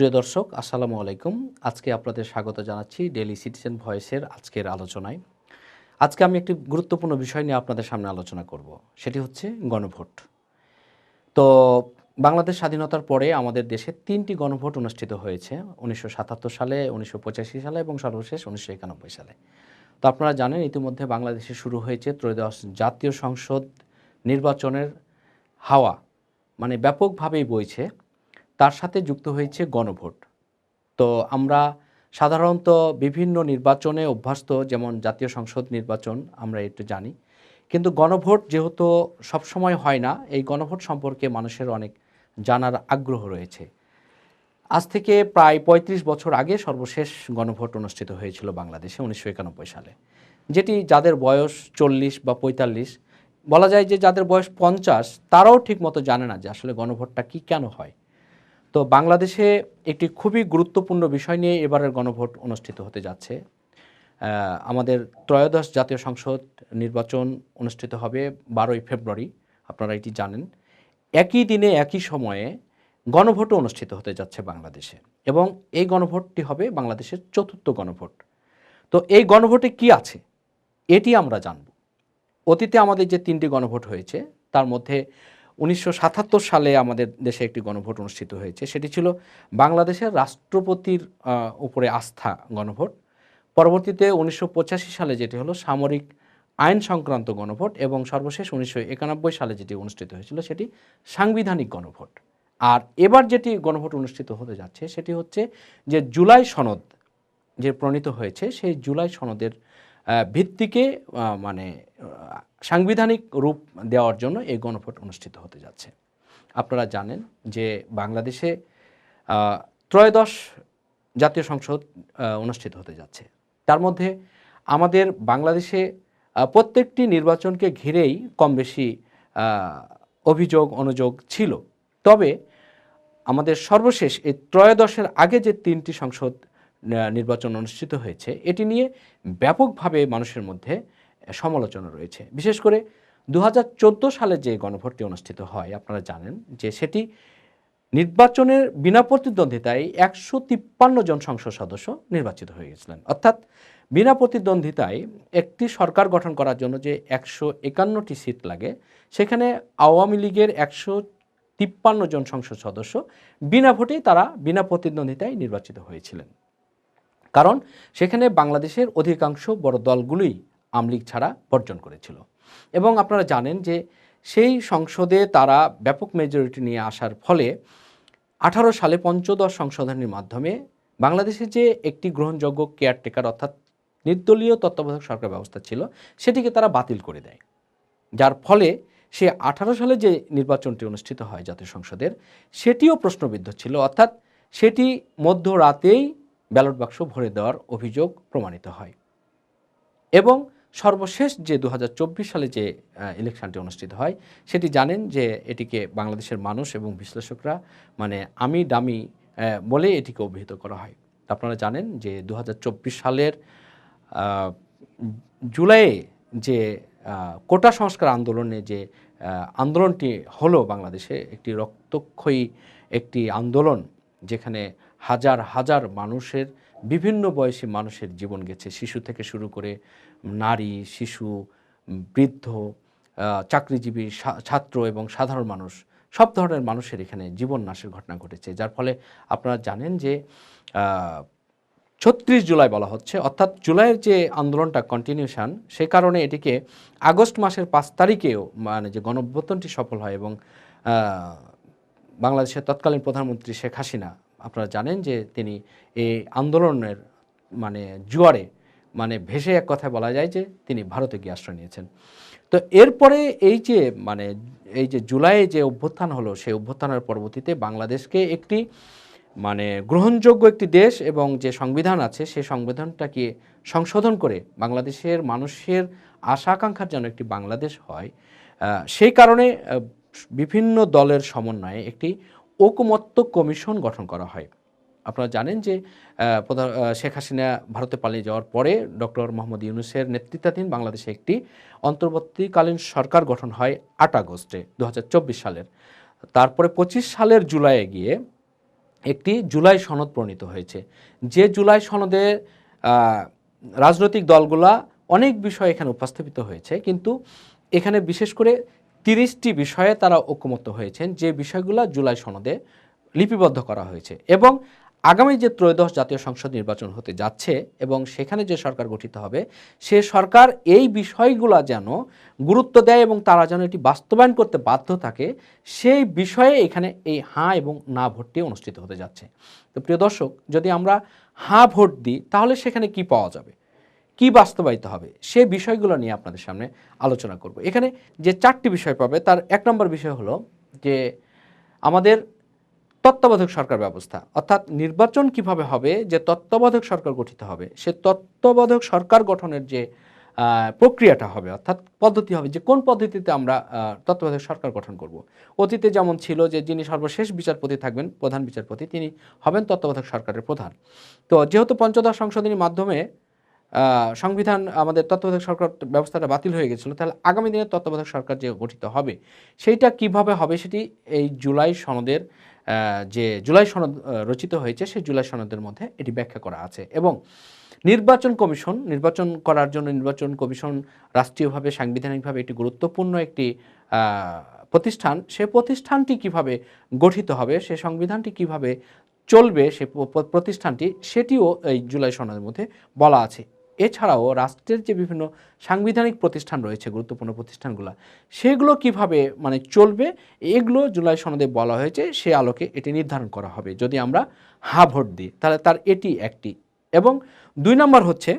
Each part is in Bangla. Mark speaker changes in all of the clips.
Speaker 1: প্রিয় দর্শক, আসসালামু আলাইকুম। আজকে আপনাদের স্বাগত জানাচ্ছি ডেলি সিটিজেন ভয়েসের আজকের আলোচনায়। আজকে আমি একটি গুরুত্বপূর্ণ বিষয় নিয়ে আপনাদের সামনে আলোচনা করব, সেটি হচ্ছে গণভোট। তো বাংলাদেশ স্বাধীনতার পরে আমাদের দেশে তিনটি গণভোট অনুষ্ঠিত হয়েছে, উনিশশো সাতাত্তর সালে, উনিশশো পঁচাশি সালে এবং সর্বশেষ উনিশশো একানব্বই সালে। তো আপনারা জানেন, ইতিমধ্যে বাংলাদেশে শুরু হয়েছে ত্রয়োদশ জাতীয় সংসদ নির্বাচনের হাওয়া মানে ব্যাপকভাবেই বইছে। তার সাথে যুক্ত হয়েছে গণভোট। তো আমরা সাধারণত বিভিন্ন নির্বাচনে অভ্যস্ত, যেমন জাতীয় সংসদ নির্বাচন, আমরা একটু জানি। কিন্তু গণভোট যেহেতু সবসময় হয় না, এই গণভোট সম্পর্কে মানুষের অনেক জানার আগ্রহ রয়েছে। আজ থেকে প্রায় ৩৫ বছর আগে সর্বশেষ গণভোট অনুষ্ঠিত হয়েছিল বাংলাদেশে উনিশশো একানব্বই সালে। যেটি যাদের বয়স চল্লিশ বা পঁয়তাল্লিশ, বলা যায় যে যাদের বয়স পঞ্চাশ, তারাও ঠিকমতো জানে না যে আসলে গণভোটটা কি কেন হয়। তো বাংলাদেশে একটি খুবই গুরুত্বপূর্ণ বিষয় নিয়ে এবারের গণভোট অনুষ্ঠিত হতে যাচ্ছে। আমাদের ত্রয়োদশ জাতীয় সংসদ নির্বাচন অনুষ্ঠিত হবে বারোই ফেব্রুয়ারি, আপনারা এটি জানেন। একই দিনে, একই সময়ে গণভোটও অনুষ্ঠিত হতে যাচ্ছে বাংলাদেশে এবং এই গণভোটটি হবে বাংলাদেশের চতুর্থ গণভোট। তো এই গণভোটে কি আছে? এটি আমরা জানব। অতীতে আমাদের যে তিনটি গণভোট হয়েছে, তার মধ্যে উনিশশো সাতাত্তর সালে আমাদের দেশে একটি গণভোট অনুষ্ঠিত হয়েছে। সেটি ছিল বাংলাদেশের রাষ্ট্রপতির উপরে আস্থা গণভোট। পরবর্তীতে উনিশশো পঁচাশি সালে যেটি হলো সামরিক আইন সংক্রান্ত গণভোট এবং সর্বশেষ উনিশশো একানব্বই সালে যেটি অনুষ্ঠিত হয়েছিল সেটি সাংবিধানিক গণভোট। আর এবার যেটি গণভোট অনুষ্ঠিত হতে যাচ্ছে সেটি হচ্ছে যে জুলাই সনদ যে প্রণীত হয়েছে, সেই জুলাই সনদের ভিত্তিকে মানে সাংবিধানিক রূপ দেওয়ার জন্য এই গণভোট অনুষ্ঠিত হতে যাচ্ছে। আপনারা জানেন যে বাংলাদেশে ত্রয়োদশ জাতীয় সংসদ অনুষ্ঠিত হতে যাচ্ছে। তার মধ্যে আমাদের বাংলাদেশে প্রত্যেকটি নির্বাচনকে ঘিরেই কম বেশি অভিযোগ, অনুযোগ ছিল। তবে আমাদের সর্বশেষ এই ত্রয়োদশের আগে যে তিনটি সংসদ নির্বাচন অনুষ্ঠিত হয়েছে, এটি নিয়ে ব্যাপকভাবে মানুষের মধ্যে সমালোচনা রয়েছে। বিশেষ করে দু হাজার চোদ্দ সালে যে গণভোটটি অনুষ্ঠিত হয়, আপনারা জানেন যে সেটি নির্বাচনের বিনা প্রতিদ্বন্দ্বিতায় একশো তিপ্পান্ন জন সংসদ সদস্য নির্বাচিত হয়ে গেছিলেন। অর্থাৎ বিনা প্রতিদ্বন্দ্বিতায় একটি সরকার গঠন করার জন্য যে একশো একান্নটি সিট লাগে, সেখানে আওয়ামী লীগের একশো তিপ্পান্ন জন সংসদ সদস্য বিনা ভোটেই তারা বিনা প্রতিদ্বন্দ্বিতায় নির্বাচিত হয়েছিলেন। কারণ সেখানে বাংলাদেশের অধিকাংশ বড় দলগুলোই আমলিগ ছাড়া বর্জন করেছিল। এবং আপনারা জানেন যে সেই সংসদে তারা ব্যাপক মেজরিটি নিয়ে আসার ফলে আঠারো সালে পঞ্চদশ সংশোধনীর মাধ্যমে বাংলাদেশে যে একটি গ্রহণযোগ্য কেয়ারটেকার অর্থাৎ নির্দলীয় তত্ত্বাবধায়ক সরকার ব্যবস্থা ছিল, সেটিকে তারা বাতিল করে দেয়। যার ফলে সে আঠারো সালে যে নির্বাচনটি অনুষ্ঠিত হয় জাতীয় সংসদের, সেটিও প্রশ্নবিদ্ধ ছিল। অর্থাৎ সেটি মধ্যরাতেই ব্যালট বাক্স ভরে দেওয়ার অভিযোগ প্রমাণিত হয়। এবং সর্বশেষ যে দু হাজার চব্বিশ সালে যে ইলেকশনটি অনুষ্ঠিত হয়, সেটি জানেন যে এটিকে বাংলাদেশের মানুষ এবং বিশ্লেষকরা মানে আমি দামি বলে এটিকে অভিহিত করা হয়। আপনারা জানেন যে দু হাজার চব্বিশ সালের জুলাইয়ে যে কোটা সংস্কার আন্দোলনে যে আন্দোলনটি হলো বাংলাদেশে একটি রক্তক্ষয়ী একটি আন্দোলন, যেখানে হাজার হাজার মানুষের, বিভিন্ন বয়সী মানুষের জীবন গেছে। শিশু থেকে শুরু করে নারী, শিশু, বৃদ্ধ চাকরিজীবী ছাত্র এবং সাধারণ মানুষ, সব ধরনের মানুষের এখানে জীবন নাশের ঘটনা ঘটেছে। যার ফলে আপনারা জানেন যে ছত্রিশ জুলাই বলা হচ্ছে, অর্থাৎ জুলাইয়ের যে আন্দোলনটা কন্টিনিউশন সে কারণে এটিকে আগস্ট মাসের পাঁচ তারিখেও মানে যে গণঅভ্যুত্থানটি সফল হয় এবং বাংলাদেশের তৎকালীন প্রধানমন্ত্রী শেখ হাসিনা, আপনারা জানেন যে তিনি এই আন্দোলনের মানে জুয়ারে মানে ভেসে এক কথায় বলা যায় যে তিনি ভারতে গিয়ে আশ্রয় নিয়েছেন। তো এরপরে এই যে মানে এই যে জুলাইয়ে যে অভ্যুত্থান হলো, সেই অভ্যুত্থানের পরবর্তীতে বাংলাদেশকে একটি মানে গ্রহণযোগ্য একটি দেশ এবং যে সংবিধান আছে, সেই সংবিধানটাকে সংশোধন করে বাংলাদেশের মানুষের আশা আকাঙ্ক্ষার যেন একটি বাংলাদেশ হয় সেই কারণে বিভিন্ন দলের সমন্বয়ে একটি ঐকমত্য কমিশন গঠন করা হয়। আপনারা জানেন যে প্রধান শেখ হাসিনা ভারতে পালিয়ে যাওয়ার পরে ডক্টর মোহাম্মদ ইউনুসের নেতৃত্বাধীন বাংলাদেশে একটি অন্তর্বর্তীকালীন সরকার গঠন হয় আট আগস্টে দু হাজার চব্বিশ সালের। তারপরে পঁচিশ সালের জুলাইয়ে গিয়ে একটি জুলাই সনদ প্রণীত হয়েছে। যে জুলাই সনদে রাজনৈতিক দলগুলা অনেক বিষয় এখানে উপস্থাপিত হয়েছে, কিন্তু এখানে বিশেষ করে তিরিশটি বিষয়ে তারা ঐক্যমত্য হয়েছেন। যে বিষয়গুলো জুলাই সনদে লিপিবদ্ধ করা হয়েছে এবং আগামী যে ত্রয়োদশ জাতীয় সংসদ নির্বাচন হতে যাচ্ছে এবং সেখানে যে সরকার গঠিত হবে, সে সরকার এই বিষয়গুলো যেন গুরুত্ব দেয় এবং তারা যেন এটি বাস্তবায়ন করতে বাধ্য থাকে, সেই বিষয়ে এখানে এই হাঁ এবং না ভোটটি অনুষ্ঠিত হতে যাচ্ছে। তো প্রিয় দর্শক, যদি আমরা হাঁ ভোট দিই, তাহলে সেখানে কি পাওয়া যাবে? কি বাস্তবায়িত হবে? সে বিষয়গুলো নিয়ে আপনাদের সামনে আলোচনা করব। এখানে যে চারটি বিষয় পাবে, তার এক নম্বর বিষয় হলো যে আমাদের তত্ত্বাবধায়ক সরকার ব্যবস্থা। অর্থাৎ নির্বাচন কীভাবে হবে, যে তত্ত্বাবধায়ক সরকার গঠিত হবে, সে তত্ত্বাবধায়ক সরকার গঠনের যে প্রক্রিয়াটা হবে, অর্থাৎ পদ্ধতি হবে, যে কোন পদ্ধতিতে আমরা তত্ত্বাবধায়ক সরকার গঠন করব। অতীতে যেমন ছিল যে, যিনি সর্বশেষ বিচারপতি থাকবেন, প্রধান বিচারপতি, তিনি হবেন তত্ত্বাবধায়ক সরকারের প্রধান। তো যেহেতু পঞ্চদশ সংশোধনীর মাধ্যমে সংবিধান আমাদের তত্ত্বাবধায়ক সরকার ব্যবস্থাটা বাতিল হয়ে গেছিল, তাহলে আগামী দিনে তত্ত্বাবধায়ক সরকার যে গঠিত হবে, সেইটা কীভাবে হবে সেটি এই জুলাই সনদের যে জুলাই সনদ রচিত হয়েছে, সেই জুলাই সনদের মধ্যে এটি ব্যাখ্যা করা আছে। এবং নির্বাচন কমিশন, নির্বাচন করার জন্য নির্বাচন কমিশন রাষ্ট্রীয়ভাবে, সাংবিধানিকভাবে একটি গুরুত্বপূর্ণ একটি প্রতিষ্ঠান, সে প্রতিষ্ঠানটি কীভাবে গঠিত হবে, সে সংবিধানটি কীভাবে চলবে, সে প্রতিষ্ঠানটি, সেটিও এই জুলাই সনদের মধ্যে বলা আছে। এছাড়াও রাষ্ট্রের যে বিভিন্ন সাংবিধানিক প্রতিষ্ঠান রয়েছে, গুরুত্বপূর্ণ প্রতিষ্ঠানগুলো, সেগুলো কীভাবে মানে চলবে, এগুলো জুলাই সনদে বলা হয়েছে, সে আলোকে এটি নির্ধারণ করা হবে। যদি আমরা হা ভোট দিই, তাহলে তার এটি একটি। এবং দুই নম্বর হচ্ছে,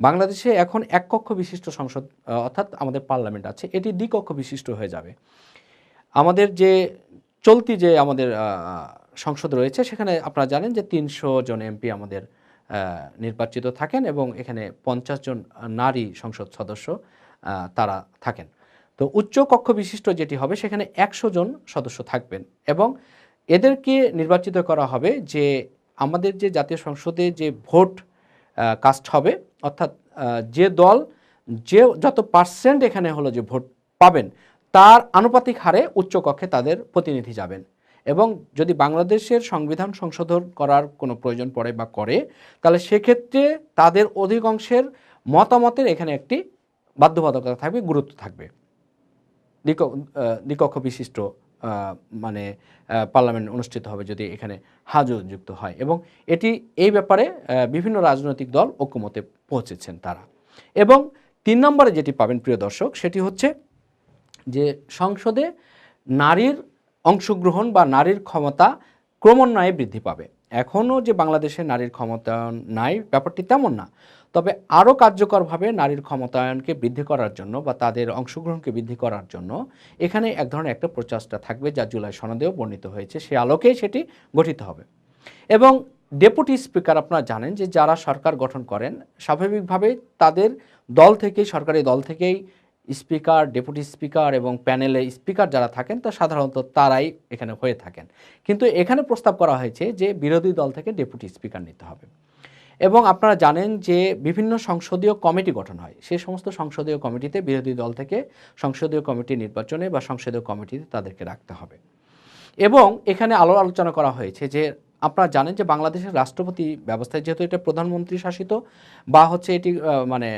Speaker 1: বাংলাদেশে এখন এক কক্ষ বিশিষ্ট সংসদ অর্থাৎ আমাদের পার্লামেন্ট আছে, এটি দ্বিকক্ষ বিশিষ্ট হয়ে যাবে। আমাদের যে চলতি যে আমাদের সংসদ রয়েছে, সেখানে আপনারা জানেন যে তিনশো জন এমপি আমাদের নির্বাচিত থাকেন এবং এখানে পঞ্চাশ জন নারী সংসদ সদস্য তারা থাকেন। তো উচ্চ কক্ষ বিশিষ্ট যেটি হবে, সেখানে একশো জন সদস্য থাকবেন এবং এদেরকে নির্বাচিত করা হবে যে আমাদের যে জাতীয় সংসদে যে ভোট কাস্ট হবে, অর্থাৎ যে দল যে যত পার্সেন্ট এখানে হলো যে ভোট পাবেন, তার আনুপাতিক হারে উচ্চকক্ষে তাদের প্রতিনিধি যাবেন। এবং যদি বাংলাদেশের সংবিধান সংশোধন করার কোনো প্রয়োজন পড়ে বা করে, তাহলে সেক্ষেত্রে তাদের অধিকাংশের মতামতের এখানে একটি বাধ্যবাধকতা থাকবে, গুরুত্ব থাকবে। দ্বিক- দ্বিকক্ষ বিশিষ্ট মানে পার্লামেন্ট অনুষ্ঠিত হবে যদি এখানে হাজত যুক্ত হয় এবং এটি, এই ব্যাপারে বিভিন্ন রাজনৈতিক দল ঐক্যমতে পৌঁছেছেন তারা। এবং তিন নম্বরে যেটি পাবেন প্রিয় দর্শক, সেটি হচ্ছে যে সংসদে নারীর অংশগ্রহণ বা নারীর ক্ষমতা ক্রমান্বয়ে বৃদ্ধি পাবে। এখনও যে বাংলাদেশে নারীর ক্ষমতায়ন নাই, ব্যাপারটি তেমন না। তবে আরও কার্যকরভাবে নারীর ক্ষমতায়নকে বৃদ্ধি করার জন্য বা তাদের অংশগ্রহণকে বৃদ্ধি করার জন্য এখানে এক ধরনের একটা প্রচেষ্টা থাকবে যা জুলাই সনদেও বর্ণিত হয়েছে। সে আলোকেই সেটি গঠিত হবে। এবং ডেপুটি স্পিকার আপনারা জানেন যে যারা সরকার গঠন করেন, স্বাভাবিকভাবে তাদের দল থেকেই, সরকারি দল থেকেই স্পিকার, ডেপুটি স্পিকার এবং প্যানেলে স্পিকার যারা থাকেন, তা সাধারণত তারাই এখানে হয়ে থাকেন। কিন্তু এখানে প্রস্তাব করা হয়েছে যে বিরোধী দল থেকে ডেপুটি স্পিকার নিতে হবে। এবং আপনারা জানেন যে বিভিন্ন সংসদীয় কমিটি গঠন হয়। সেই সমস্ত সংসদীয় কমিটিতে বিরোধী দল থেকে সংসদীয় কমিটি নির্বাচনে বা সংসদীয় কমিটিতে তাদেরকে রাখতে হবে। এবং এখানে আলো আলোচনা করা হয়েছে যে আপনারা জানেন যে বাংলাদেশের রাষ্ট্রপতি ব্যবস্থায় যেহেতু এটা প্রধানমন্ত্রী শাসিত বা হচ্ছে এটি মানে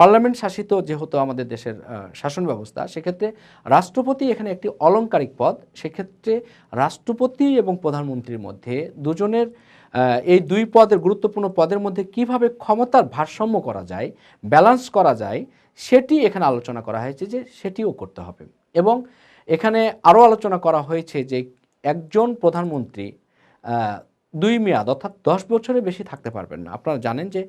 Speaker 1: পার্লামেন্ট শাসিত যেহেতু আমাদের দেশের শাসন ব্যবস্থা, সেক্ষেত্রে রাষ্ট্রপতি এখানে একটি অলংকারিক পদ। সেক্ষেত্রে রাষ্ট্রপতি এবং প্রধানমন্ত্রীর মধ্যে দুজনের এই দুই পদের, গুরুত্বপূর্ণ পদের মধ্যে কীভাবে ক্ষমতার ভারসাম্য করা যায় ব্যালেন্স করা যায়, সেটি এখানে আলোচনা করা হয়েছে যে সেটিও করতে হবে। এবং এখানে আরও আলোচনা করা হয়েছে যে একজন প্রধানমন্ত্রী দুই মেয়াদ, অর্থাৎ দশ বছরের বেশি থাকতে পারবেন না। আপনারা জানেন যে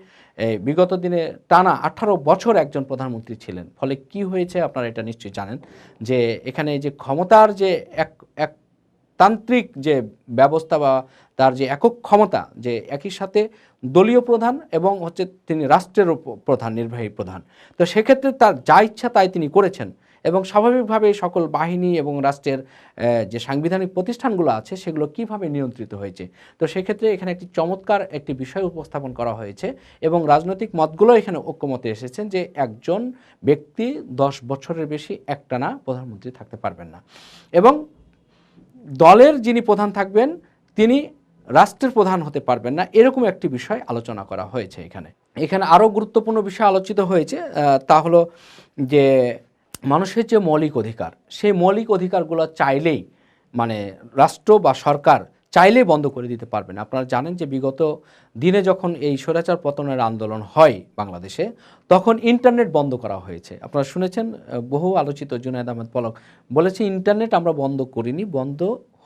Speaker 1: বিগত দিনে টানা আঠারো বছর একজন প্রধানমন্ত্রী ছিলেন। ফলে কি হয়েছে আপনারা এটা নিশ্চয়ই জানেন যে, এখানে যে ক্ষমতার যে এক এক তান্ত্রিক যে ব্যবস্থা বা তার যে একক ক্ষমতা, যে একই সাথে দলীয় প্রধান এবং হচ্ছে তিনি রাষ্ট্রের প্রধান, নির্বাহী প্রধান। তো সেক্ষেত্রে তার যা ইচ্ছা তাই তিনি করেছেন। এবং স্বাভাবিকভাবে সকল বাহিনী এবং রাষ্ট্রের যে সাংবিধানিক প্রতিষ্ঠানগুলো আছে সেগুলো কীভাবে নিয়ন্ত্রিত হয়েছে? তো সেক্ষেত্রে এখানে একটি চমৎকার একটি বিষয় উপস্থাপন করা হয়েছে এবং রাজনৈতিক মতগুলো এখানে ঐক্যমতে এসেছেন যে একজন ব্যক্তি দশ বছরের বেশি একটানা প্রধানমন্ত্রী থাকতে পারবেন না। এবং দলের যিনি প্রধান থাকবেন, তিনি রাষ্ট্রের প্রধান হতে পারবেন না, এরকম একটি বিষয় আলোচনা করা হয়েছে এখানে। এখানে আরও গুরুত্বপূর্ণ বিষয় আলোচিত হয়েছে তা হলো যে মানুষের যে মৌলিক অধিকার, সেই মৌলিক অধিকারগুলো চাইলেই মানে রাষ্ট্র বা সরকার চাইলেই বন্ধ করে দিতে পারবে না। আপনারা জানেন যে বিগত দিনে যখন এই স্বৈরাচার পতনের আন্দোলন হয় বাংলাদেশে, তখন ইন্টারনেট বন্ধ করা হয়েছে। আপনারা শুনেছেন, বহু আলোচিত জুনায়দ আহমেদ পলক বলেছে, ইন্টারনেট আমরা বন্ধ করিনি, বন্ধ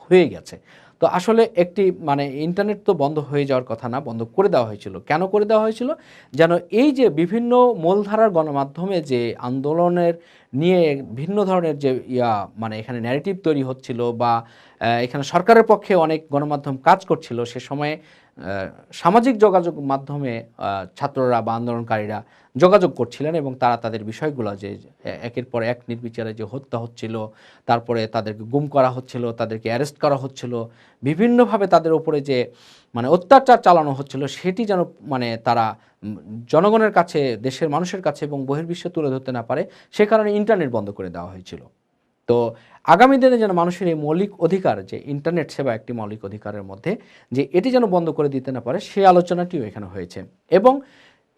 Speaker 1: হয়ে গেছে। তো আসলে একটি মানে ইন্টারনেট তো বন্ধ হয়ে যাওয়ার কথা না, বন্ধ করে দেওয়া হয়েছিল। কেন করে দেওয়া হয়েছিল? যেন এই যে বিভিন্ন মূলধারার গণমাধ্যমে যে আন্দোলনের নিয়ে ভিন্ন ধরনের যে ইয়া মানে এখানে ন্যারেটিভ তৈরি হচ্ছিল বা এখানে সরকারের পক্ষে অনেক গণমাধ্যম কাজ করছিল, সে সময়ে সামাজিক যোগাযোগ মাধ্যমে ছাত্ররা বা আন্দোলনকারীরা যোগাযোগ করছিলেন এবং তারা তাদের বিষয়গুলো যে একের পর এক নির্বিচারে যে হত্যা হচ্ছিল, তারপরে তাদেরকে গুম করা হচ্ছিল, তাদেরকে অ্যারেস্ট করা হচ্ছিল, বিভিন্নভাবে তাদের ওপরে যে মানে অত্যাচার চালানো হচ্ছিল, সেটি যেন মানে তারা জনগণের কাছে, দেশের মানুষের কাছে এবং বহির্বিশ্বে তুলে ধরতে না পারে, সে কারণে ইন্টারনেট বন্ধ করে দেওয়া হয়েছিল। তো আগামী দিনে যেন মানুষের এই মৌলিক অধিকার, যে ইন্টারনেট সেবা একটি মৌলিক অধিকারের মধ্যে, যে এটি যেন বন্ধ করে দিতে না পারে সেই আলোচনাটিও এখানে হয়েছে। এবং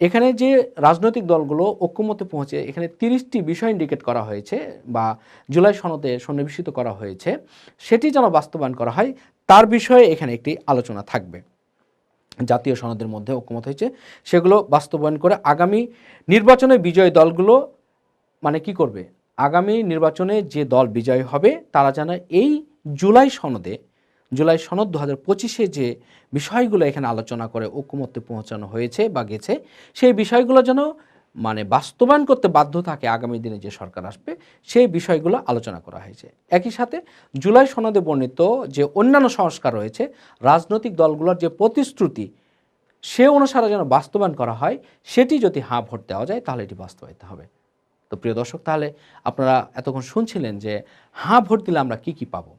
Speaker 1: এখানে যে রাজনৈতিক দলগুলো ঐক্যমতে পৌঁছে, এখানে তিরিশটি বিষয় ইন্ডিকেট করা হয়েছে বা জুলাই সনদে সন্নিবেশিত করা হয়েছে, সেটি যেন বাস্তবায়ন করা হয়, তার বিষয়ে এখানে একটি আলোচনা থাকবে। জাতীয় সনদের মধ্যে ঐক্যমত হয়েছে, সেগুলো বাস্তবায়ন করে আগামী নির্বাচনে বিজয়ী দলগুলো মানে কি করবে? আগামী নির্বাচনে যে দল বিজয়ী হবে, তারা যেন এই জুলাই সনদে জুলাই সনদ দু হাজার পঁচিশে যে বিষয়গুলো এখানে আলোচনা করে ঐক্যমত্যে পৌঁছানো হয়েছে বা গেছে, সেই বিষয়গুলো যেন মানে বাস্তবায়ন করতে বাধ্য থাকে আগামী দিনে যে সরকার আসবে, সেই বিষয়গুলো আলোচনা করা হয়েছে। একই সাথে জুলাই সনদে বর্ণিত যে অন্যান্য সংস্কার রয়েছে, রাজনৈতিক দলগুলোর যে প্রতিশ্রুতি, সে অনুসারে যেন বাস্তবায়ন করা হয়, সেটি যদি হাঁ ভোট দেওয়া যায়, তাহলে এটি বাস্তবায়িত হবে। তো প্রিয় দর্শক, তাহলে আপনারা এতক্ষণ শুনছিলেন যে হাঁ ভোট দিলে আমরা কি কি পাবো?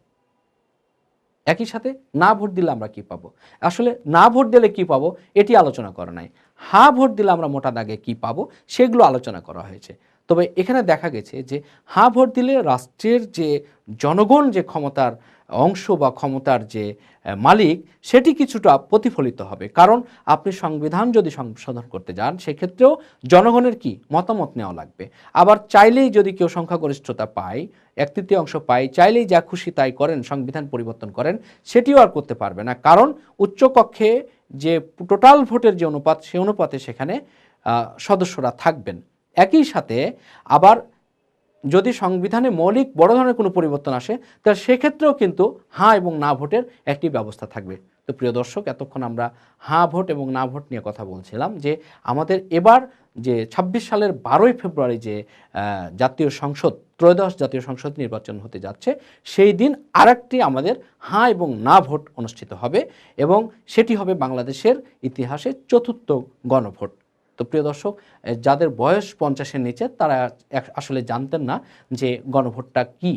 Speaker 1: একই সাথে না ভোট দিলে আমরা কি পাবো? আসলে না ভোট দিলে কি পাবো? এটি আলোচনা করা নাই। হা ভোট দিলে আমরা মোটা দাগে কি পাবো? সেগুলো আলোচনা করা হয়েছে। তবে এখানে দেখা গেছে যে হা ভোট দিলে রাষ্ট্রের যে জনগণ যে ক্ষমতার অংশ বা ক্ষমতার যে মালিক, সেটি কিছুটা প্রতিফলিত হবে। কারণ আপনি সংবিধান যদি সংশোধন করতে যান, সেক্ষেত্রেও জনগণের কি? মতামত নেওয়া লাগবে। আবার চাইলেই যদি কেউ সংখ্যাগরিষ্ঠতা পায়, এক তৃতীয়াংশ পায়, চাইলেই যা খুশি তাই করেন, সংবিধান পরিবর্তন করেন, সেটিও আর করতে পারবে না। কারণ উচ্চকক্ষে যে টোটাল ভোটের যে অনুপাত সেই অনুপাতে সেখানে সদস্যরা থাকবেন। একই সাথে আবার যদি সংবিধানে মৌলিক বড় ধরনের কোনো পরিবর্তন আসে, তাহলে সেক্ষেত্রেও কিন্তু হাঁ এবং না ভোটের একটি ব্যবস্থা থাকবে। তো প্রিয় দর্শক, এতক্ষণ আমরা হাঁ ভোট এবং না ভোট নিয়ে কথা বলছিলাম যে আমাদের এবার যে ২৬ সালের বারোই ফেব্রুয়ারি যে জাতীয় সংসদ, ত্রয়োদশ জাতীয় সংসদ নির্বাচন হতে যাচ্ছে, সেই দিন আরেকটি আমাদের হাঁ এবং না ভোট অনুষ্ঠিত হবে এবং সেটি হবে বাংলাদেশের ইতিহাসে চতুর্থ গণভোট। তো প্রিয় দর্শক যাদের বয়স পঞ্চাশের নিচে, তারা আসলে জানতেন না যে গণভোটটা কি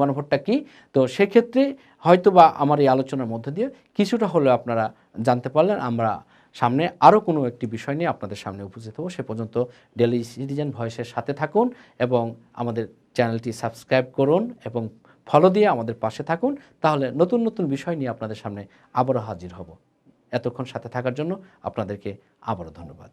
Speaker 1: গণভোটটা কি। তো সেক্ষেত্রে হয়তো বা আমার এই আলোচনার মধ্যে দিয়ে কিছুটা হলেও আপনারা জানতে পারলেন। আমরা সামনে আরও কোনো একটি বিষয় নিয়ে আপনাদের সামনে উপস্থিত হব। সে পর্যন্ত ডেলি সিটিজেন ভয়েসের সাথে থাকুন এবং আমাদের চ্যানেলটি সাবস্ক্রাইব করুন এবং ফলো দিয়ে আমাদের পাশে থাকুন। তাহলে নতুন নতুন বিষয় নিয়ে আপনাদের সামনে আবারও হাজির হব। এতক্ষণ সাথে থাকার জন্য আপনাদেরকে আবারও ধন্যবাদ।